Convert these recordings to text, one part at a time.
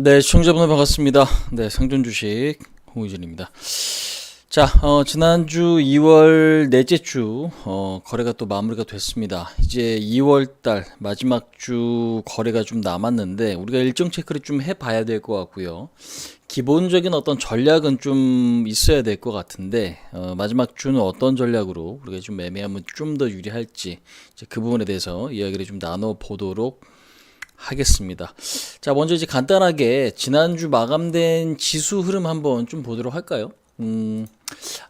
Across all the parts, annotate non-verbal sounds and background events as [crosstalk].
네, 시청자분들 반갑습니다. 네, 상전 주식 홍의진입니다. 자, 어, 지난주 2월 넷째 주 어, 거래가 또 마무리가 됐습니다. 이제 2월 달 마지막 주 거래가 좀 남았는데 우리가 일정 체크를 좀 해봐야 될 것 같고요. 기본적인 어떤 전략은 좀 있어야 될 것 같은데 어, 마지막 주는 어떤 전략으로 우리가 좀 매매하면 좀 더 유리할지 그 부분에 대해서 이야기를 좀 나눠 보도록 하겠습니다. 자, 먼저 이제 간단하게 지난주 마감된 지수 흐름 한번 좀 보도록 할까요? 음,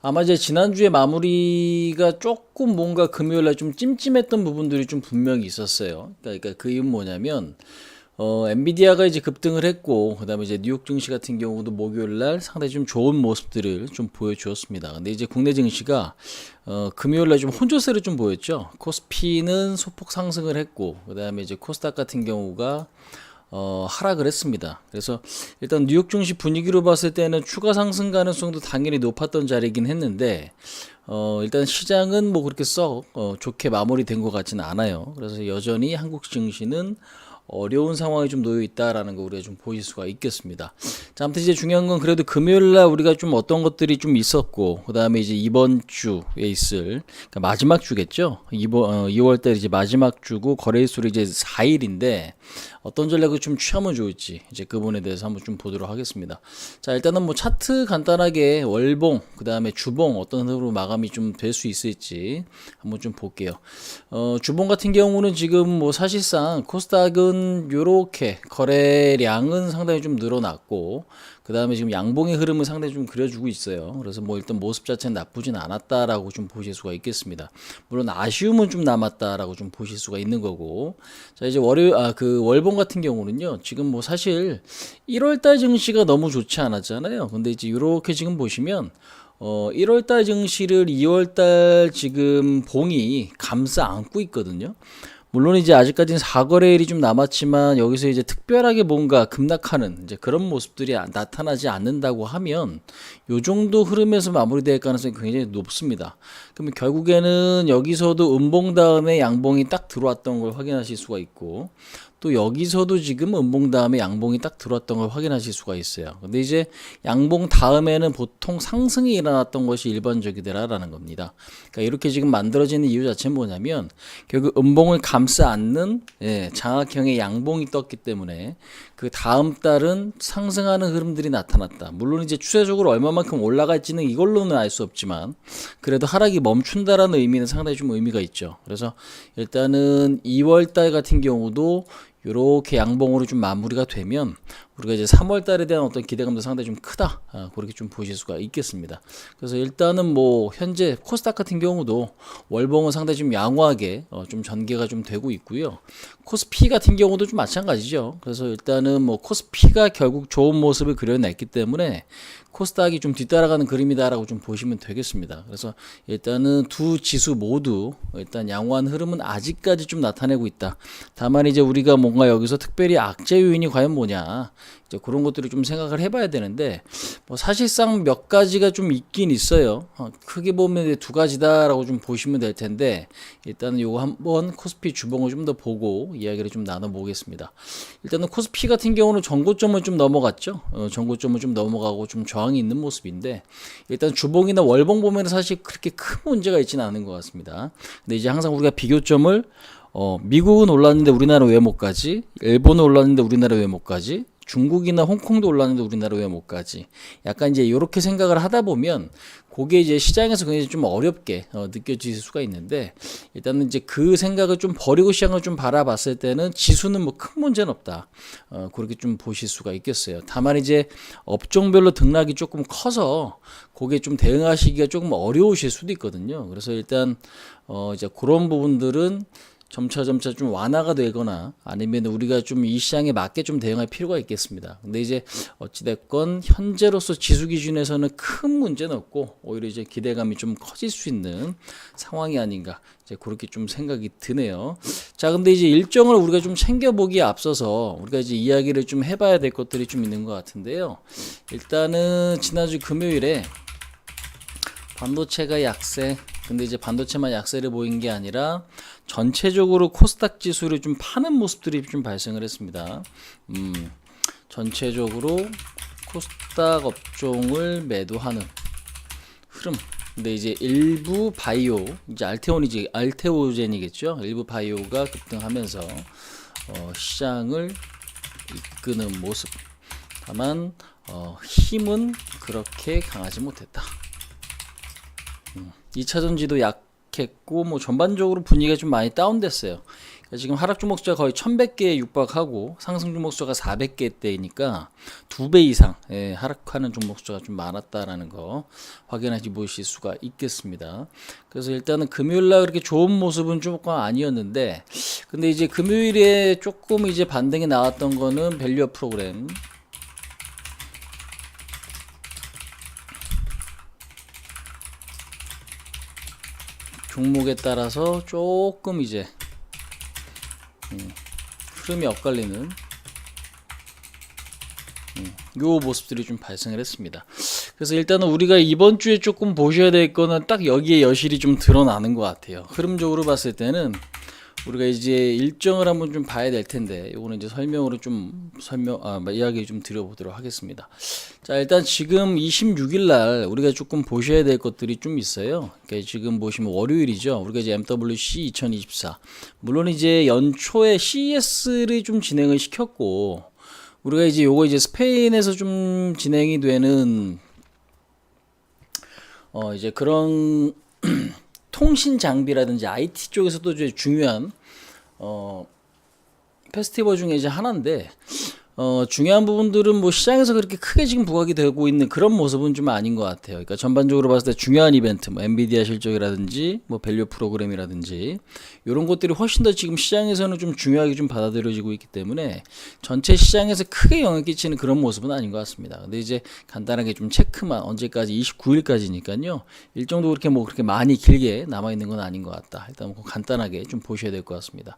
아마 이제 지난주에 마무리가 조금 뭔가 금요일 날 좀 찜찜했던 부분들이 좀 분명히 있었어요. 그러니까 그 이유는 뭐냐면, 어, 엔비디아가 이제 급등을 했고, 그 다음에 이제 뉴욕 증시 같은 경우도 목요일 날 상당히 좀 좋은 모습들을 좀 보여주었습니다. 근데 이제 국내 증시가, 어, 금요일 날 좀 혼조세를 좀 보였죠. 코스피는 소폭 상승을 했고, 그 다음에 이제 코스닥 같은 경우가, 어, 하락을 했습니다. 그래서 일단 뉴욕 증시 분위기로 봤을 때는 추가 상승 가능성도 당연히 높았던 자리이긴 했는데, 어, 일단 시장은 뭐 그렇게 썩 어, 좋게 마무리된 것 같지는 않아요. 그래서 여전히 한국 증시는 어려운 상황에 좀 놓여 있다라는 거 우리가 좀 보실 수가 있겠습니다. 자, 아무튼 이제 중요한 건 그래도 금요일 날 우리가 좀 어떤 것들이 좀 있었고, 그 다음에 이제 이번 주에 있을, 그러니까 마지막 주겠죠? 이번, 어, 2월 달 이제 마지막 주고 거래일수로 이제 4일인데, 어떤 전략을 좀 취하면 좋을지, 이제 그 부분에 대해서 한번 좀 보도록 하겠습니다. 자, 일단은 뭐 차트 간단하게 월봉, 그 다음에 주봉 어떤 흐름으로 마감이 좀 될 수 있을지 한번 좀 볼게요. 어, 주봉 같은 경우는 지금 뭐 사실상 코스닥은 요렇게 거래량은 상당히 좀 늘어났고, 그 다음에 지금 양봉의 흐름을 상당히 좀 그려주고 있어요. 그래서 뭐 일단 모습 자체는 나쁘진 않았다라고 좀 보실 수가 있겠습니다. 물론 아쉬움은 좀 남았다라고 좀 보실 수가 있는 거고. 자, 이제 월요, 아, 그 월봉 같은 경우는요. 지금 뭐 사실 1월달 증시가 너무 좋지 않았잖아요. 근데 이제 이렇게 지금 보시면 어, 1월달 증시를 2월달 지금 봉이 감싸 안고 있거든요. 물론 이제 아직까지는 4거래일이 좀 남았지만 여기서 이제 특별하게 뭔가 급락하는 이제 그런 모습들이 아- 나타나지 않는다고 하면 요 정도 흐름에서 마무리될 가능성이 굉장히 높습니다. 그러면 결국에는 여기서도 음봉 다음에 양봉이 딱 들어왔던 걸 확인하실 수가 있고 또 여기서도 지금 음봉 다음에 양봉이 딱 들어왔던 걸 확인하실 수가 있어요. 근데 이제 양봉 다음에는 보통 상승이 일어났던 것이 일반적이더라라는 겁니다. 그러니까 이렇게 지금 만들어지는 이유 자체는 뭐냐면 결국 음봉을 감싸 안는 예, 장악형의 양봉이 떴기 때문에 그 다음 달은 상승하는 흐름들이 나타났다. 물론 이제 추세적으로 얼마만 큼 올라갈지는 이걸로는 알 수 없지만 그래도 하락이 멈춘다라는 의미는 상당히 좀 의미가 있죠. 그래서 일단은 2월 달 같은 경우도 이렇게 양봉으로 좀 마무리가 되면 우리가 이제 3월 달에 대한 어떤 기대감도 상당히 좀 크다. 아, 그렇게 좀 보실 수가 있겠습니다. 그래서 일단은 뭐 현재 코스닥 같은 경우도 월봉은 상당히 좀 양호하게 어, 좀 전개가 좀 되고 있고요. 코스피 같은 경우도 좀 마찬가지죠. 그래서 일단은 뭐 코스피가 결국 좋은 모습을 그려냈기 때문에 코스닥이 좀 뒤따라가는 그림이다라고 좀 보시면 되겠습니다. 그래서 일단은 두 지수 모두 일단 양호한 흐름은 아직까지 좀 나타내고 있다. 다만 이제 우리가 뭔가 여기서 특별히 악재 요인이 과연 뭐냐 이제 그런 것들을 좀 생각을 해봐야 되는데 뭐 사실상 몇 가지가 좀 있긴 있어요. 어, 크게 보면 두 가지다라고 좀 보시면 될 텐데 일단은 요거 한번 코스피 주봉을 좀 더 보고 이야기를 좀 나눠보겠습니다. 일단은 코스피 같은 경우는 전고점을 좀 넘어갔죠. 어, 전고점을 좀 넘어가고 좀 저항이 있는 모습인데 일단 주봉이나 월봉 보면 사실 그렇게 큰 문제가 있지는 않은 것 같습니다. 근데 이제 항상 우리가 비교점을 어, 미국은 올랐는데 우리나라 왜 못 가지? 일본은 올랐는데 우리나라 왜 못 가지? 중국이나 홍콩도 올랐는데 우리나라 왜 못 가지? 약간 이제 이렇게 생각을 하다 보면 그게 이제 시장에서 굉장히 좀 어렵게 어, 느껴질 수가 있는데 일단은 이제 그 생각을 좀 버리고 시장을 좀 바라봤을 때는 지수는 뭐 큰 문제는 없다. 어, 그렇게 좀 보실 수가 있겠어요. 다만 이제 업종별로 등락이 조금 커서 그게 좀 대응하시기가 조금 어려우실 수도 있거든요. 그래서 일단 어, 이제 그런 부분들은 점차 점차 좀 완화가 되거나 아니면 우리가 좀 이 시장에 맞게 좀 대응할 필요가 있겠습니다. 근데 이제 어찌됐건 현재로서 지수 기준에서는 큰 문제는 없고 오히려 이제 기대감이 좀 커질 수 있는 상황이 아닌가 이제 그렇게 좀 생각이 드네요. 자, 근데 이제 일정을 우리가 좀 챙겨보기에 앞서서 우리가 이제 이야기를 좀 해봐야 될 것들이 좀 있는 것 같은데요. 일단은 지난주 금요일에 반도체가 약세. 근데 이제 반도체만 약세를 보인 게 아니라 전체적으로 코스닥 지수를 좀 파는 모습들이 좀 발생을 했습니다. 음. 전체적으로 코스닥 업종을 매도하는 흐름. 근데 이제 일부 바이오, 이제 알테온이지 알테오젠이겠죠. 일부 바이오가 급등하면서 어, 시장을 이끄는 모습. 다만 어, 힘은 그렇게 강하지 못했다. 음, 2차 전지도 약했고 뭐 전반적으로 분위기가 좀 많이 다운됐어요. 그러니까 지금 하락 주목수가 거의 1100개에 육박하고 상승 주목수가 400개대이니까 두 배 이상 예, 하락하는 종목 수가 좀 많았다라는 거 확인하시 보실 수가 있겠습니다. 그래서 일단은 금요일 날 그렇게 좋은 모습은 조금 아니었는데 근데 이제 금요일에 조금 이제 반등이 나왔던 거는 밸류업 프로그램 종목에 따라서 조금 이제 음, 흐름이 엇갈리는 음, 요 모습들이 좀 발생을 했습니다. 그래서 일단은 우리가 이번 주에 조금 보셔야 될 거는 딱 여기에 여실히 좀 드러나는 것 같아요. 흐름적으로 봤을 때는 우리가 이제 일정을 한번 좀 봐야 될 텐데 요거는 이제 설명으로 좀 설명 아 이야기 좀 드려보도록 하겠습니다. 자 일단 지금 26일 날 우리가 조금 보셔야 될 것들이 좀 있어요. 그러니까 지금 보시면 월요일이죠. 우리가 이제 MWC 2024 물론 이제 연초에 CES를 좀 진행을 시켰고 우리가 이제 요거 이제 스페인에서 좀 진행이 되는 어 이제 그런 [clears throat] 통신 장비라든지 IT 쪽에서도 이제 중요한 어 페스티벌 중에 이제 하나인데 어 중요한 부분들은 뭐 시장에서 그렇게 크게 지금 부각이 되고 있는 그런 모습은 좀 아닌 것 같아요. 그러니까 전반적으로 봤을 때 중요한 이벤트, 뭐 엔비디아 실적이라든지 뭐 밸류 프로그램이라든지 이런 것들이 훨씬 더 지금 시장에서는 좀 중요하게 좀 받아들여지고 있기 때문에 전체 시장에서 크게 영향 끼치는 그런 모습은 아닌 것 같습니다. 근데 이제 간단하게 좀 체크만 언제까지 29일까지니까요. 일정도 그렇게 뭐 그렇게 많이 길게 남아 있는 건 아닌 것 같다. 일단 뭐 간단하게 좀 보셔야 될 것 같습니다.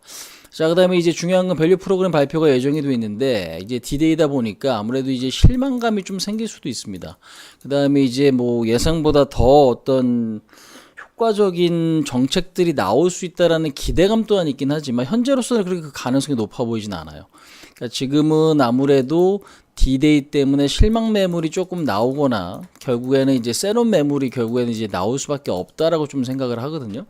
자, 그다음에 이제 중요한 건 밸류 프로그램 발표가 예정이 돼 있는데 이제 디데이다 보니까 아무래도 이제 실망감이 좀 생길 수도 있습니다. 그 다음에 이제 뭐 예상보다 더 어떤 효과적인 정책들이 나올 수 있다라는 기대감 또한 있긴 하지만 현재로서는 그렇게 그 가능성이 높아 보이진 않아요. 그러니까 지금은 아무래도 디데이 때문에 실망 매물이 조금 나오거나 결국에는 이제 세론 매물이 결국에는 이제 나올 수밖에 없다라고 좀 생각을 하거든요.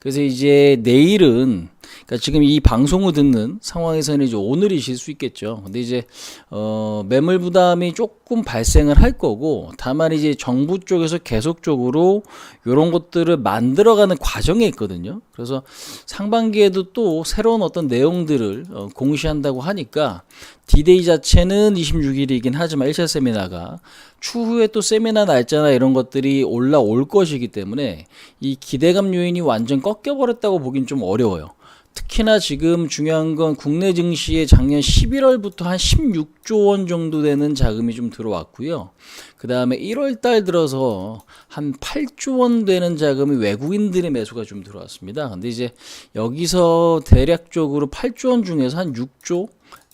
그래서 이제 내일은 그러니까 지금 이 방송을 듣는 상황에서는 이제 오늘이실 수 있겠죠. 근데 이제 어 매물 부담이 조금 발생을 할 거고 다만 이제 정부 쪽에서 계속적으로 이런 것들을 만들어가는 과정에 있거든요. 그래서 상반기에도 또 새로운 어떤 내용들을 어, 공시한다고 하니까 디데이 자체는 26일이긴 하지만 1차 세미나가 추후에 또 세미나 날짜나 이런 것들이 올라올 것이기 때문에 이 기대감 요인이 완전 꺾여버렸다고 보긴 좀 어려워요. 특히나 지금 중요한 건 국내 증시에 작년 11월부터 한 16조 원 정도 되는 자금이 좀 들어왔고요. 그 다음에 1월 달 들어서 한 8조 원 되는 자금이 외국인들의 매수가 좀 들어왔습니다. 근데 이제 여기서 대략적으로 8조 원 중에서 한 6조,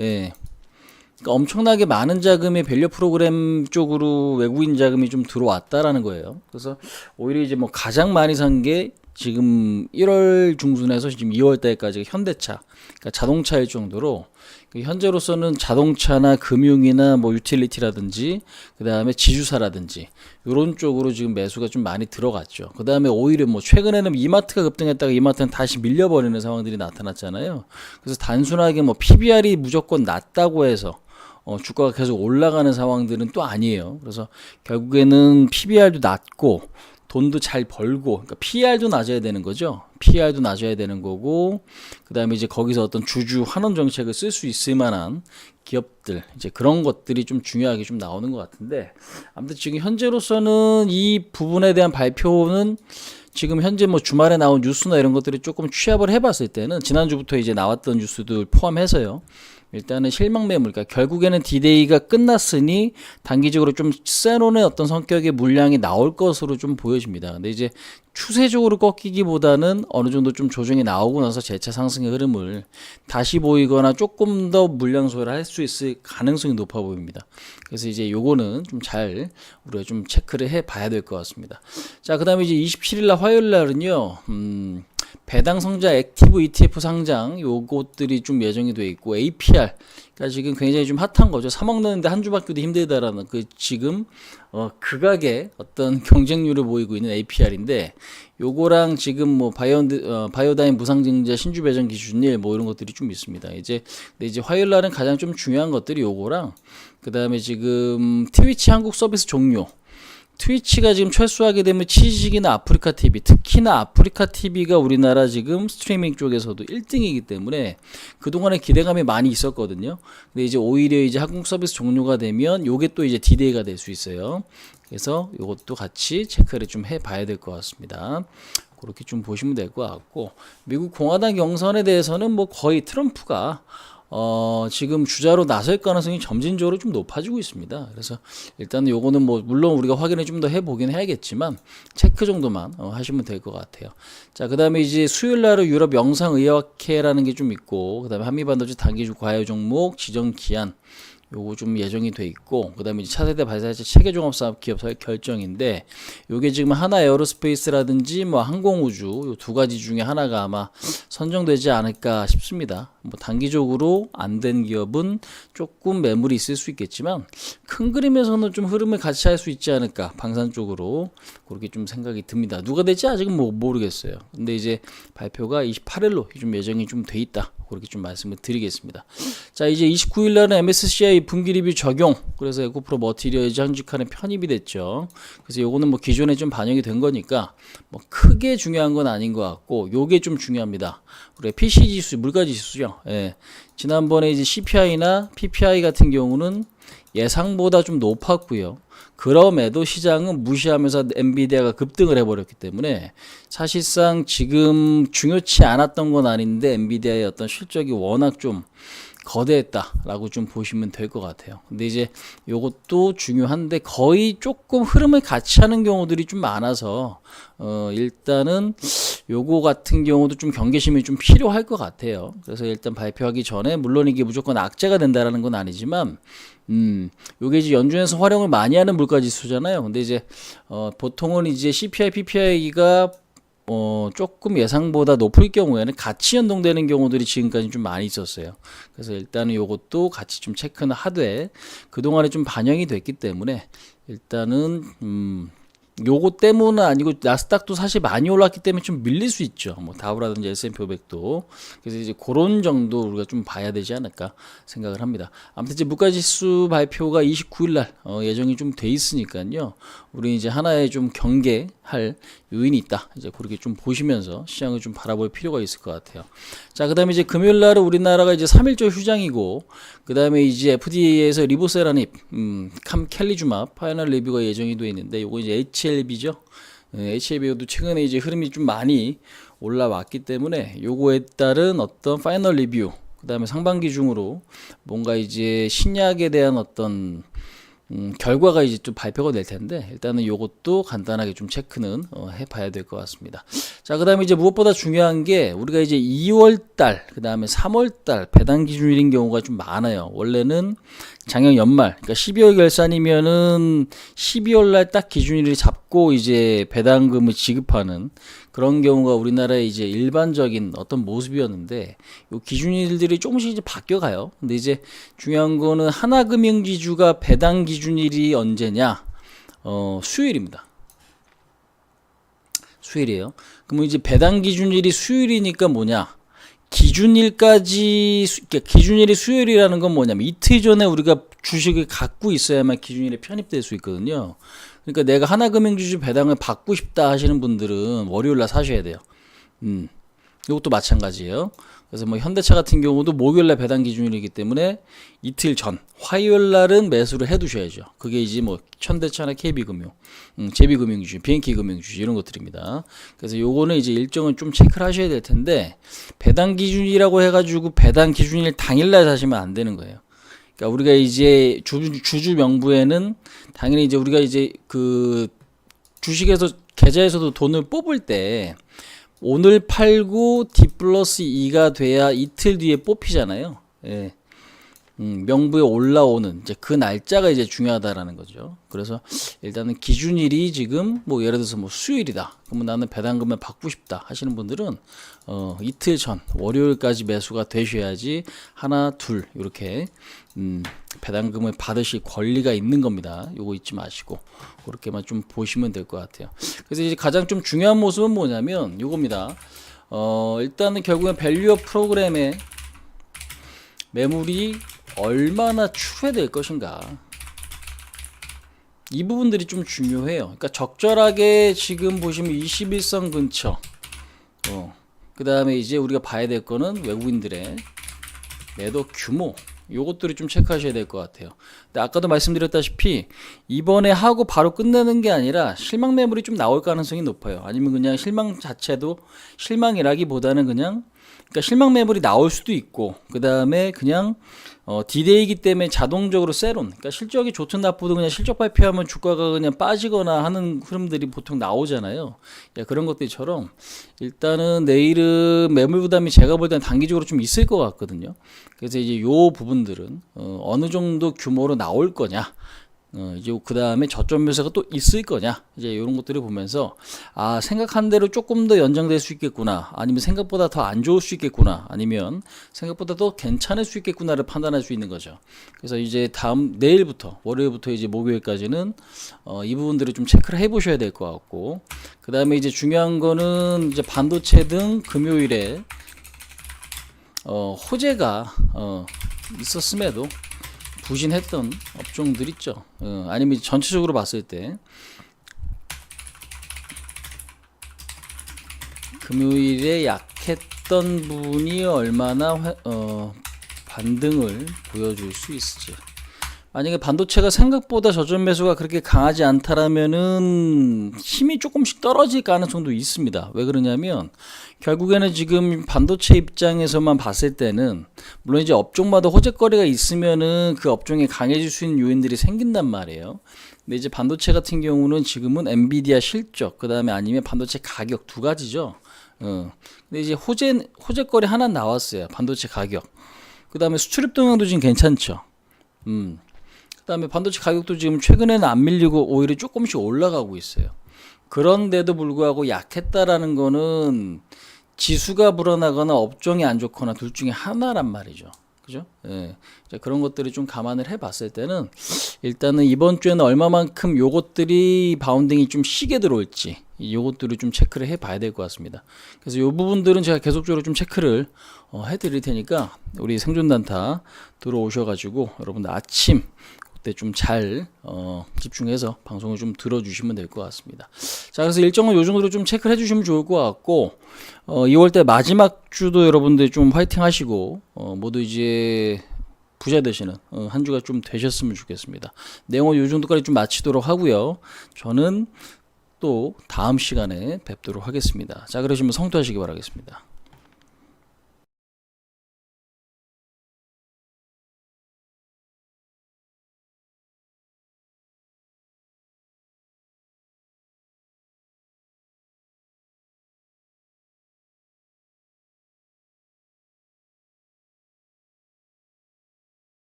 예. 그러니까 엄청나게 많은 자금이 밸류 프로그램 쪽으로 외국인 자금이 좀 들어왔다라는 거예요. 그래서 오히려 이제 뭐 가장 많이 산 게 지금 1월 중순에서 지금 2월 달까지 현대차, 그러니까 자동차일 정도로 그 현재로서는 자동차나 금융이나 뭐 유틸리티라든지 그 다음에 지주사라든지 이런 쪽으로 지금 매수가 좀 많이 들어갔죠. 그 다음에 오히려 뭐 최근에는 이마트가 급등했다가 이마트는 다시 밀려버리는 상황들이 나타났잖아요. 그래서 단순하게 뭐 PBR이 무조건 낮다고 해서 어, 주가가 계속 올라가는 상황들은 또 아니에요. 그래서 결국에는 PBR도 낮고 돈도 잘 벌고, 그러니까 PR도 낮아야 되는 거죠. PR도 낮아야 되는 거고, 그 다음에 이제 거기서 어떤 주주 환원 정책을 쓸 수 있을 만한 기업들, 이제 그런 것들이 좀 중요하게 좀 나오는 것 같은데, 아무튼 지금 현재로서는 이 부분에 대한 발표는 지금 현재 뭐 주말에 나온 뉴스나 이런 것들이 조금 취합을 해봤을 때는 지난주부터 이제 나왔던 뉴스들 포함해서요. 일단은 실망 매물, 그러니까 결국에는 디데이가 끝났으니 단기적으로 좀 세론의 어떤 성격의 물량이 나올 것으로 좀 보여집니다. 근데 이제 추세적으로 꺾이기보다는 어느 정도 좀 조정이 나오고 나서 재차 상승의 흐름을 다시 보이거나 조금 더 물량 소화를 할 수 있을 가능성이 높아 보입니다. 그래서 이제 요거는 좀 잘 우리가 좀 체크를 해 봐야 될 것 같습니다. 자, 그 다음에 이제 27일 날 화요일 날은요, 음, 배당 성장 액티브 ETF 상장 요것들이 좀 예정이 돼 있고 APR 그러니까 지금 굉장히 좀 핫한 거죠. 사 먹는데 한 주밖에도 힘들다라는 그 지금 어 극악의 어떤 [laughs] 경쟁률을 보이고 있는 APR인데 요거랑 지금 뭐 바이오 어, 바이오다인 무상증자 신주 배정 기준일 뭐 이런 것들이 좀 있습니다. 이제 근데 이제 화요일 날은 가장 좀 중요한 것들이 요거랑 그다음에 지금 트위치 한국 서비스 종료 트위치가 지금 철수하게 되면 치식이나 아프리카 TV, 특히나 아프리카 TV가 우리나라 지금 스트리밍 쪽에서도 1등이기 때문에 그동안에 기대감이 많이 있었거든요. 근데 이제 오히려 이제 한국 서비스 종료가 되면 요게 또 이제 디데이가 될 수 있어요. 그래서 요것도 같이 체크를 좀 해 봐야 될 것 같습니다. 그렇게 좀 보시면 될 것 같고 미국 공화당 경선에 대해서는 뭐 거의 트럼프가 어, 지금 주자로 나설 가능성이 점진적으로 좀 높아지고 있습니다. 그래서 일단 요거는 뭐 물론 우리가 확인을 좀 더 해보긴 해야겠지만 체크 정도만 어, 하시면 될 것 같아요. 자, 그 다음에 이제 수요일 날은 유럽 영상의학회라는 게 좀 있고, 그 다음에 한미반도체 단기주 과열 종목 지정 기한 요거 좀 예정이 돼 있고 그다음에 이제 차세대 발사체 체계 종합 사업 기업 설 결정인데 요게 지금 하나 에어로스페이스라든지 뭐 항공우주 요 두 가지 중에 하나가 아마 선정되지 않을까 싶습니다. 뭐 단기적으로 안 된 기업은 조금 매물이 있을 수 있겠지만 큰 그림에서는 좀 흐름을 같이 할 수 있지 않을까 방산 쪽으로 그렇게 좀 생각이 듭니다. 누가 될지 아직은 뭐 모르겠어요. 근데 이제 발표가 28일로 좀 예정이 좀 돼 있다. 그렇게 좀 말씀을 드리겠습니다. 자, 이제 29일 날은 MSCI 분기 리뷰 적용. 그래서 에코프로 머티리얼즈 한직한에 편입이 됐죠. 그래서 요거는 뭐 기존에 좀 반영이 된 거니까 뭐 크게 중요한 건 아닌 것 같고 요게 좀 중요합니다. 우리 PC 지수, 물가 지수죠. 예. 지난번에 이제 CPI나 PPI 같은 경우는 예상보다 좀 높았고요. 그럼에도 시장은 무시하면서 엔비디아가 급등을 해버렸기 때문에 사실상 지금 중요치 않았던 건 아닌데 엔비디아의 어떤 실적이 워낙 좀 거대했다라고 좀 보시면 될 것 같아요. 근데 이제 요것도 중요한데 거의 조금 흐름을 같이 하는 경우들이 좀 많아서 어 일단은 요거 같은 경우도 좀 경계심이 좀 필요할 것 같아요. 그래서 일단 발표하기 전에 물론 이게 무조건 악재가 된다라는 건 아니지만 음, 요게 이제 연준에서 활용을 많이 하는 물가 지수잖아요. 근데 이제 어 보통은 이제 CPI, PPI가 어, 조금 예상보다 높을 경우에는 같이 연동되는 경우들이 지금까지 좀 많이 있었어요. 그래서 일단은 요것도 같이 좀 체크는 하되 그동안에 좀 반영이 됐기 때문에 일단은 음, 요거 때문은 아니고 나스닥도 사실 많이 올랐기 때문에 좀 밀릴 수 있죠. 뭐 다우라든지 S&P 500도. 그래서 이제 그런 정도 우리가 좀 봐야 되지 않을까 생각을 합니다. 아무튼 이제 물가지수 발표가 29일 날 어, 예정이 좀 돼 있으니까요. 우리 이제 하나의 좀 경계할 요인이 있다. 이제 그렇게 좀 보시면서 시장을 좀 바라볼 필요가 있을 것 같아요. 자, 그다음에 이제 금요일 날은 우리나라가 이제 3일절 휴장이고 그다음에 이제 FDA에서 리보세라닙 음, 캄 켈리주맙 파이널 리뷰가 예정이 돼 있는데 요거 이제 HLB죠. 네, HLB도 최근에 이제 흐름이 좀 많이 올라왔기 때문에 요거에 따른 어떤 파이널 리뷰 그 다음에 상반기 중으로 뭔가 이제 신약에 대한 어떤 음, 결과가 이제 좀 발표가 될 텐데 일단은 요것도 간단하게 좀 체크는 어, 해봐야 될 것 같습니다. 자, 그다음에 이제 무엇보다 중요한 게 우리가 이제 2월달 그다음에 3월달 배당 기준일인 경우가 좀 많아요. 원래는 작년 연말 그러니까 12월 결산이면은 12월 날 딱 기준일을 잡고 이제 배당금을 지급하는 그런 경우가 우리나라의 이제 일반적인 어떤 모습이었는데 요 기준일들이 조금씩 이제 바뀌어 가요. 근데 이제 중요한 거는 하나금융지주가 배당 기준일이 언제냐? 어, 수요일입니다. 수요일이에요. 그러면 이제 배당 기준일이 수요일이니까 뭐냐? 기준일까지 수- 그러니까 기준일이 수요일이라는 건 뭐냐면 이틀 전에 우리가 주식을 갖고 있어야만 기준일에 편입될 수 있거든요. 그러니까 내가 하나금융 주주 배당을 받고 싶다 하시는 분들은 월요일 날 사셔야 돼요. 음. 이것도 마찬가지예요. 그래서 뭐 현대차 같은 경우도 목요일 날 배당 기준일이기 때문에 이틀 전 화요일 날은 매수를 해 두셔야죠. 그게 이제 뭐 현대차나 KB금융, 음, JB금융주주, BNK금융주주 이런 것들입니다. 그래서 요거는 이제 일정을 좀 체크를 하셔야 될 텐데 배당 기준이라고 해 가지고 배당 기준일 당일 날 사시면 안 되는 거예요. 그러니까 우리가 이제 주, 주주 명부에는 당연히 이제 우리가 이제 그 주식에서 계좌에서도 돈을 뽑을 때 오늘 팔고 D 플러스 2가 돼야 이틀 뒤에 뽑히잖아요. 예. 음, 명부에 올라오는 이제 그 날짜가 이제 중요하다라는 거죠. 그래서 일단은 기준일이 지금 뭐 예를 들어서 뭐 수요일이다. 그러면 나는 배당금을 받고 싶다 하시는 분들은 어, 이틀 전 월요일까지 매수가 되셔야지 하나 둘 이렇게 음, 배당금을 받으실 권리가 있는 겁니다. 요거 잊지 마시고 그렇게만 좀 보시면 될 것 같아요. 그래서 이제 가장 좀 중요한 모습은 뭐냐면 요겁니다. 어, 일단은 결국엔 밸류업 프로그램에 매물이 얼마나 추회될 것인가. 이 부분들이 좀 중요해요. 그러니까 적절하게 지금 보시면 21선 근처. 어. 그 다음에 이제 우리가 봐야 될 거는 외국인들의 매도 규모. 요것들이 좀 체크하셔야 될 것 같아요. 근데 아까도 말씀드렸다시피 이번에 하고 바로 끝내는 게 아니라 실망 매물이 좀 나올 가능성이 높아요. 아니면 그냥 실망 자체도 실망이라기보다는 그냥 그러니까 실망 매물이 나올 수도 있고 그 다음에 그냥 어, 디데이기 때문에 자동적으로 세론, 그러니까 실적이 좋든 나쁘든 그냥 실적 발표하면 주가가 그냥 빠지거나 하는 흐름들이 보통 나오잖아요. 야, 그런 것들처럼 일단은 내일은 매물 부담이 제가 볼 때는 단기적으로 좀 있을 것 같거든요. 그래서 이제 요 부분들은 어, 어느 정도 규모로 나올 거냐. 어, 그 다음에 저점 매수가 또 있을 거냐? 이제 이런 것들을 보면서 아 생각한 대로 조금 더 연장될 수 있겠구나. 아니면 생각보다 더 안 좋을 수 있겠구나. 아니면 생각보다 더 괜찮을 수 있겠구나를 판단할 수 있는 거죠. 그래서 이제 다음 내일부터 월요일부터 이제 목요일까지는 어, 이 부분들을 좀 체크를 해 보셔야 될 것 같고 그 다음에 이제 중요한 거는 이제 반도체 등 금요일에 어, 호재가 어, 있었음에도 부진했던 업종들 있죠. 어, 아니면 전체적으로 봤을 때 금요일에 약했던 분이 얼마나 회- 어, 반등을 보여줄 수 있을지. 만약에 반도체가 생각보다 저점 매수가 그렇게 강하지 않다라면은 힘이 조금씩 떨어질 가능성도 있습니다. 왜 그러냐면 결국에는 지금 반도체 입장에서만 봤을 때는 물론 이제 업종마다 호재거리가 있으면은 그 업종에 강해질 수 있는 요인들이 생긴단 말이에요. 근데 이제 반도체 같은 경우는 지금은 엔비디아 실적, 그 다음에 아니면 반도체 가격 두 가지죠. 어. 근데 이제 호재 호재거리 하나 나왔어요. 반도체 가격. 그 다음에 수출입 동향도 지금 괜찮죠. 음. 그다음에 반도체 가격도 지금 최근에는 안 밀리고 오히려 조금씩 올라가고 있어요. 그런데도 불구하고 약했다라는 거는 지수가 불어나거나 업종이 안 좋거나 둘 중에 하나란 말이죠. 그죠? 예. 그런 것들을 좀 감안을 해 봤을 때는 일단은 이번 주에는 얼마만큼 요것들이 바운딩이 좀 시게 들어올지 요것들을 좀 체크를 해 봐야 될 것 같습니다. 그래서 요 부분들은 제가 계속적으로 좀 체크를 어, 해 드릴 테니까 우리 생존단타 들어오셔 가지고 여러분들 아침 그때 좀 잘 어, 집중해서 방송을 좀 들어주시면 될 것 같습니다. 자, 그래서 일정은 요 정도로 좀 체크를 해주시면 좋을 것 같고 어, 2월달 마지막 주도 여러분들 좀 화이팅 하시고 어, 모두 이제 부자 되시는 어, 한 주가 좀 되셨으면 좋겠습니다. 내용은 요 정도까지 좀 마치도록 하고요. 저는 또 다음 시간에 뵙도록 하겠습니다. 자, 그러시면 성투하시기 바라겠습니다.